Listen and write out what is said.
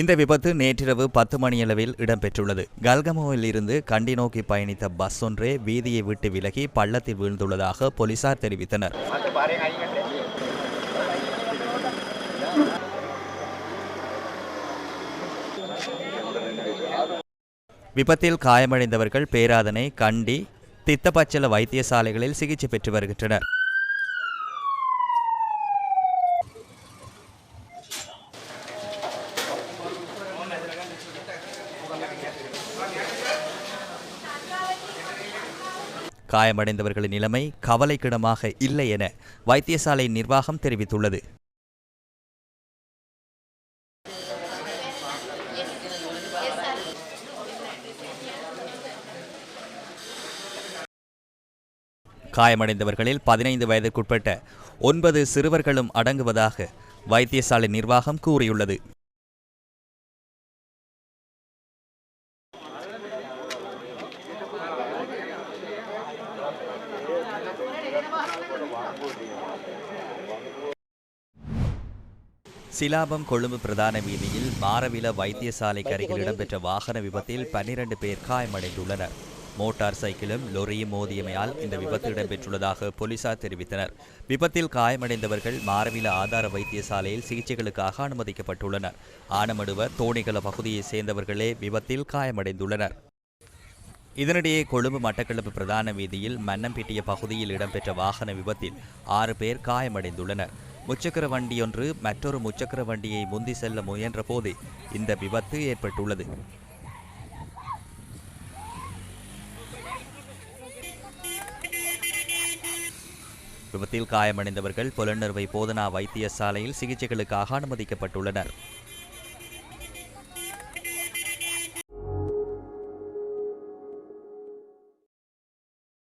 இந்த விபத்து நேற்றிரவு பத்து மணியளவில் இடம்பெற்றுள்ளது. கல்கமோவில் இருந்து கண்டி நோக்கி பயணித்த பஸ் ஒன்றே வீதியை விட்டு விலகி பள்ளத்தில் வீழ்ந்துள்ளதாக போலீசார் தெரிவித்தனர். விபத்தில் காயமடைந்தவர்கள் பேராதனை கண்டி தித்தப்பச்சல வைத்தியசாலைகளில் சிகிச்சை பெற்று வருகின்றனர். காயமடைந்தவர்களின் நிலைமை கவலைக்கிடமாக இல்லை என வைத்தியசாலை நிர்வாகம் தெரிவித்துள்ளது. காயமடைந்தவர்களில் பதினைந்து வயதிற்குட்பட்ட ஒன்பது சிறுவர்களும் அடங்குவதாக வைத்தியசாலை நிர்வாகம் கூறியுள்ளது. சிலாபம் கொழும்பு பிரதான வீதியில் மாரவில வைத்தியசாலைக்கு அருகில் இடம்பெற்ற வாகன விபத்தில் பன்னிரண்டு பேர் காயமடைந்துள்ளனர். மோட்டார் சைக்கிளும் லொரியும் மோதியமையால் இந்த விபத்து இடம்பெற்றுள்ளதாக போலீசார் தெரிவித்தனர். விபத்தில் காயமடைந்தவர்கள் மாரவில ஆதார வைத்தியசாலையில் சிகிச்சைகளுக்காக அனுமதிக்கப்பட்டுள்ளனர். ஆனமடுவ தோணிகல பகுதியைச் சேர்ந்தவர்களே விபத்தில் காயமடைந்துள்ளனர். இதனிடையே கொழும்பு மட்டக்களப்பு பிரதான வீதியில் மன்னம்பிட்டிய பகுதியில் இடம்பெற்ற வாகன விபத்தில் ஆறு பேர் காயமடைந்துள்ளனர். முச்சக்கர வண்டியொன்று மற்றொரு முச்சக்கர வண்டியை முந்தி செல்ல முயன்ற போது இந்த விபத்து ஏற்பட்டுள்ளது. விபத்தில் காயமடைந்தவர்கள் புலனர்வை போதனா வைத்தியசாலையில் சிகிச்சைகளுக்காக அனுமதிக்கப்பட்டுள்ளனர்.